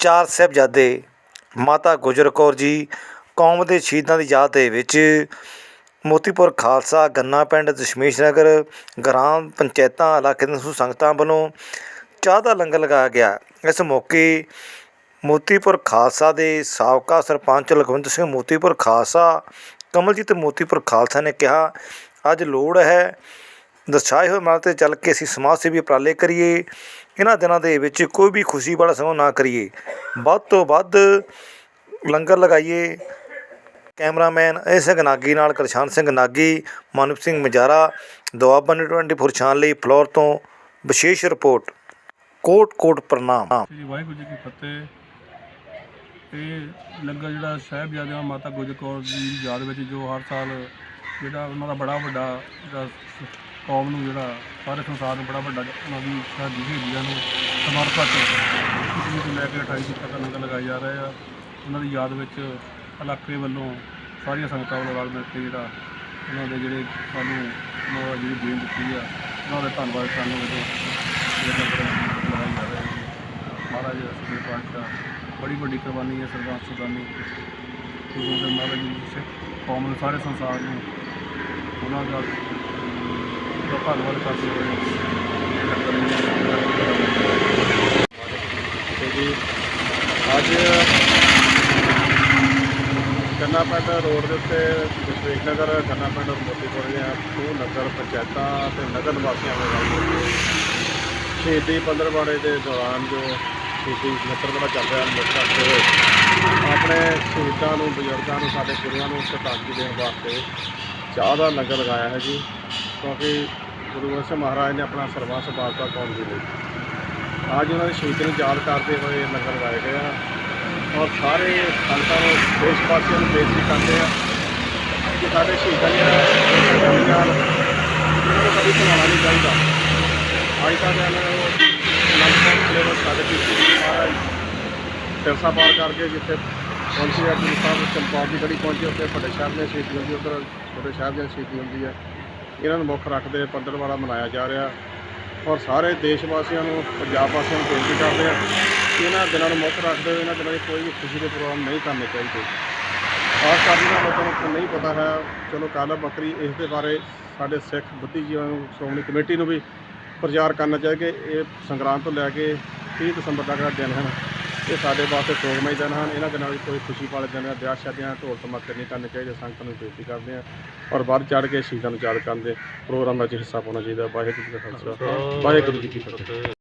ਚਾਰ ਸਾਹਿਬਜ਼ਾਦੇ ਮਾਤਾ ਗੁਜਰ ਕੌਰ ਜੀ ਕੌਮ ਦੇ ਸ਼ਹੀਦਾਂ ਦੀ ਯਾਦ ਦੇ ਵਿੱਚ ਮੋਤੀਪੁਰ ਖਾਲਸਾ ਗੰਨਾ ਪਿੰਡ ਦਸ਼ਮੇਸ਼ ਨਗਰ ਗ੍ਰਾਮ ਪੰਚਾਇਤਾਂ, ਇਲਾਕੇ ਦੀਆਂ ਸੰਗਤਾਂ ਵੱਲੋਂ ਚਾਹ ਦਾ ਲੰਗਰ ਲਗਾਇਆ ਗਿਆ। ਇਸ ਮੌਕੇ ਮੋਤੀਪੁਰ ਖਾਲਸਾ ਦੇ ਸਾਬਕਾ ਸਰਪੰਚ ਲਖਵਿੰਦਰ ਸਿੰਘ ਮੋਤੀਪੁਰ ਖਾਲਸਾ, ਕਮਲਜੀਤ ਮੋਤੀਪੁਰ ਖਾਲਸਾ ਨੇ ਕਿਹਾ, ਅੱਜ ਲੋੜ ਹੈ ਦਰਸਾਏ ਹੋਏ ਮਾਰਗ ਤੇ ਚੱਲ ਕੇ ਅਸੀਂ ਸਮਾਜ ਸੇਵੀ ਉਪਰਾਲੇ ਕਰੀਏ, ਇਹਨਾਂ ਦਿਨਾਂ ਦੇ ਵਿੱਚ ਕੋਈ ਵੀ ਖੁਸ਼ੀ ਵਾਲਾ ਸਮਾਂ ਨਾ ਕਰੀਏ। ਵੱਧ ਤੋਂ ਵੱਧ ਲੰਗਰ ਲਗਾਈਏ। ਕੈਮਰਾਮੈਨ ਇਹ ਸਿੰਘ ਨਾਗੀ ਨਾਲ ਕਰਸ਼ਾਨ ਸਿੰਘ ਨਾਗੀ ਮਾਨਵ ਸਿੰਘ ਮਜਾਰਾ ਦੁਆਬਾ ਨਿਊਜ਼ 24 ਛਾਨ ਲਈ ਫਲੋਰ ਤੋਂ ਵਿਸ਼ੇਸ਼ ਰਿਪੋਰਟ ਕੋਟ ਕੋਟ ਪ੍ਰਣਾਮ। ਸ੍ਰੀ ਵਾਹਿਗੁਰੂ ਜੀ ਕੀ ਫਤਿਹ। ਇਹ ਲੰਗਰ ਜਿਹੜਾ ਸਾਹਿਬਜ਼ਾਦਿਆਂ ਮਾਤਾ ਗੁਜਰ ਕੌਰ ਦੀ ਯਾਦ ਵਿੱਚ ਜੋ ਹਰ ਸਾਲ ਜਿਹੜਾ ਉਹਨਾਂ ਦਾ ਬੜਾ ਵੱਡਾ ਜਿਹੜਾ ਕੌਮ ਨੂੰ ਜਿਹੜਾ ਸਾਰੇ ਸੰਸਾਰ ਨੂੰ ਬੜਾ ਵੱਡਾ ਉਹਨਾਂ ਦੀ ਸ਼ਹਾਦੀ ਸ਼ਹੀਦੀਆਂ ਨੂੰ ਸਮਰਪਿਤ ਇਸ ਨੂੰ ਲੈ ਕੇ 28 ਤੱਕ ਲੰਗਰ ਲਗਾਏ ਜਾ ਰਹੇ ਆ। ਉਹਨਾਂ ਦੀ ਯਾਦ ਵਿੱਚ ਇਲਾਕੇ ਵੱਲੋਂ ਸਾਰੀਆਂ ਸੰਗਤਾਂ ਵੱਲੋਂ ਰਲ ਮਿਲ ਕੇ ਜਿਹੜਾ ਉਹਨਾਂ ਦੇ ਜਿਹੜੇ ਸਾਨੂੰ ਉਹਨਾਂ ਜਿਹੜੀ ਦੇਣ ਦਿੱਤੀ ਆ, ਉਹਨਾਂ ਦਾ ਧੰਨਵਾਦ ਕਰਨ ਵਜੋਂ ਇਹ ਜਾ ਰਿਹਾ ਆ ਮਹਾਰਾਜ ਸ੍ਰੀ ਪਾਤਸ਼ਾਹ। ਬੜੀ ਵੱਡੀ ਕੁਰਬਾਨੀ ਹੈ ਸਰਦਾਰ ਸੁਦਾਨੀ। ਗੁਰੂ ਦੇ ਮਹਾਰਾਜ ਜੀ ਸਿੱਖ ਕੌਮ ਨੂੰ ਸਾਰੇ ਸੰਸਾਰ ਨੂੰ ਉਹਨਾਂ ਦਾ ਦਾ ਧੰਨਵਾਦ ਕਰਦੇ ਹਾਂ। ਤੇ ਜੀ, ਅੱਜ ਗੰਨਾ ਪਿੰਡ ਰੋਡ ਦੇ ਉੱਤੇ ਵਿਸ਼ਵੇਸ਼ ਨਗਰ ਗੰਨਾ ਪਿੰਡ ਮੋਤੀਪੁਰ ਦੀਆਂ ਦੋ ਨਗਰ ਪੰਚਾਇਤਾਂ ਤੇ ਨਗਰ ਨਿਵਾਸੀਆਂ ਦੇ ਨਾਲ ਸ਼ਹੀਦੀ ਪੰਦਰਵਾੜੇ ਦੇ ਦੌਰਾਨ ਜੋ ਸ਼ਹੀਦੀ ਨਤਰਵਾੜਾ ਚੱਲ ਰਿਹਾ ਮੁੱਖ ਕਰਦੇ ਹੋਏ ਆਪਣੇ ਸ਼ਹੀਦਾਂ ਨੂੰ, ਬਜ਼ੁਰਗਾਂ ਨੂੰ, ਸਾਡੇ ਗੁਰੂਆਂ ਨੂੰ ਸ਼ਰਧਾਂਜਲੀ ਦੇਣ ਵਾਸਤੇ ਚਾਹ ਦਾ ਲੰਗਰ ਲਗਾਇਆ ਹੈ ਜੀ। ਕਿਉਂਕਿ ਗੁਰੂ ਗੋਬਿੰਦ ਸਿੰਘ ਮਹਾਰਾਜ ਨੇ ਆਪਣਾ ਸਰਬੱਤ ਸਵਾਰਤਾ ਕੌਮ ਦੇ ਲਈ। ਅੱਜ ਉਹਨਾਂ ਦੇ ਸ਼ਹੀਦ ਨੂੰ ਯਾਦ ਕਰਦੇ ਹੋਏ ਲੰਗਰ ਲਗਾਏ ਗਏ ਆ ਔਰ ਸਾਰੇ ਸੰਗਤਾਂ ਨੂੰ ਦੇਸ਼ ਵਾਸੀਆਂ ਨੂੰ ਬੇਨਤੀ ਕਰਦੇ ਆ ਕਿ ਸਾਡੇ ਸ਼ਹੀਦਾਂ ਦੀਆਂ ਕੁਰਬਾਨੀਆਂ ਨੂੰ ਕਦੀ ਭੁਲਾਉਣਾ ਨਹੀਂ ਚਾਹੀਦਾ ਅੱਜ ਦਾ ਦਿਨ ਲੰਗਰ ਖਲੇ ਵਿੱਚ ਸਾਡੇ ਪਿੱਛੇ ਮਹਾਰਾਜ ਸਿਰਸਾ ਪਾਰ ਕਰਕੇ ਜਿੱਥੇ ਪਹੁੰਚੇ ਆ, ਗੁਰੂ ਸਾਹਿਬ ਚੰਪਾਲ ਦੀ ਗੜੀ ਪਹੁੰਚੇ, ਉੱਥੇ ਵੱਡੇ ਸ਼ਹਿਰ ਦੇ ਸ਼ਹੀਦੀ ਹੁੰਦੀ ਉੱਧਰ ਛੋਟੇ ਸ਼ਹਿਰ ਦੀ ਸ਼ਹੀਦੀ ਹੁੰਦੀ ਹੈ ਇਹਨਾਂ ਨੂੰ ਮੁੱਖ ਰੱਖਦੇ ਪੰਦਰਵਾੜਾ ਮਨਾਇਆ ਜਾ ਰਿਹਾ। ਔਰ ਸਾਰੇ ਦੇਸ਼ ਵਾਸੀਆਂ ਨੂੰ, ਪੰਜਾਬ ਵਾਸੀਆਂ ਨੂੰ ਬੇਨਤੀ ਕਰਦੇ ਆ ਕਿ ਇਹਨਾਂ ਦਿਨਾਂ ਨੂੰ ਮੁੱਖ ਰੱਖਦੇ ਹੋਏ ਇਹਨਾਂ ਦਿਨਾਂ 'ਚ ਕੋਈ ਵੀ ਖੁਸ਼ੀ ਦੇ ਪ੍ਰੋਗਰਾਮ ਨਹੀਂ ਕਰਨੇ ਚਾਹੀਦੇ। ਖਾਸ ਕਰਕੇ ਇਹਨਾਂ ਲੋਕਾਂ ਨੂੰ ਨਹੀਂ ਪਤਾ ਹੈ, ਚਲੋ ਕਾਲਾ ਬੱਕਰੀ ਇਸ ਦੇ ਬਾਰੇ ਸਾਡੇ ਸਿੱਖ ਬੁੱਧੀਜੀਵਾਂ ਨੂੰ, ਸ਼੍ਰੋਮਣੀ ਕਮੇਟੀ ਨੂੰ ਵੀ ਪ੍ਰਚਾਰ ਕਰਨਾ ਚਾਹੀਦਾ ਕਿ ਇਹ ਸੰਗਰਾਂਦ ਤੋਂ ਲੈ ਕੇ 30 ਦਸੰਬਰ ਤੱਕ ਦਾ ਦਿਨ ਹੈ ਇਹ ਸਾਡੇ ਵਾਸਤੇ ਸੋਗਮਈ ਦਿਨ ਹਨ। ਇਹਨਾਂ ਦਿਨਾਂ ਵਿੱਚ ਕੋਈ ਖੁਸ਼ੀ ਵਾਲੇ ਦਿਨ ਆ ਵਿਆਹ ਸ਼ਾਦੀਆਂ ਢੋਲ ਧਮਾਕੇ ਨਹੀਂ ਕਰਨੇ ਚਾਹੀਦੇ। ਸੰਗਤ ਨੂੰ ਬੇਨਤੀ ਕਰਦੇ ਆ ਔਰ ਵੱਧ ਚੜ ਕੇ ਸ਼ਹੀਦਾਂ ਨੂੰ ਯਾਦ ਕਰਨ ਦੇ ਪ੍ਰੋਗਰਾਮ ਵਿੱਚ ਹਿੱਸਾ ਪਾਉਣਾ ਚਾਹੀਦਾ। ਵਾਹਿਗੁਰੂ ਜੀ ਕਾ ਖਾਲਸਾ। ਵਾਹਿਗੁਰੂ ਜੀ ਕੀ ਫਤਿਹ।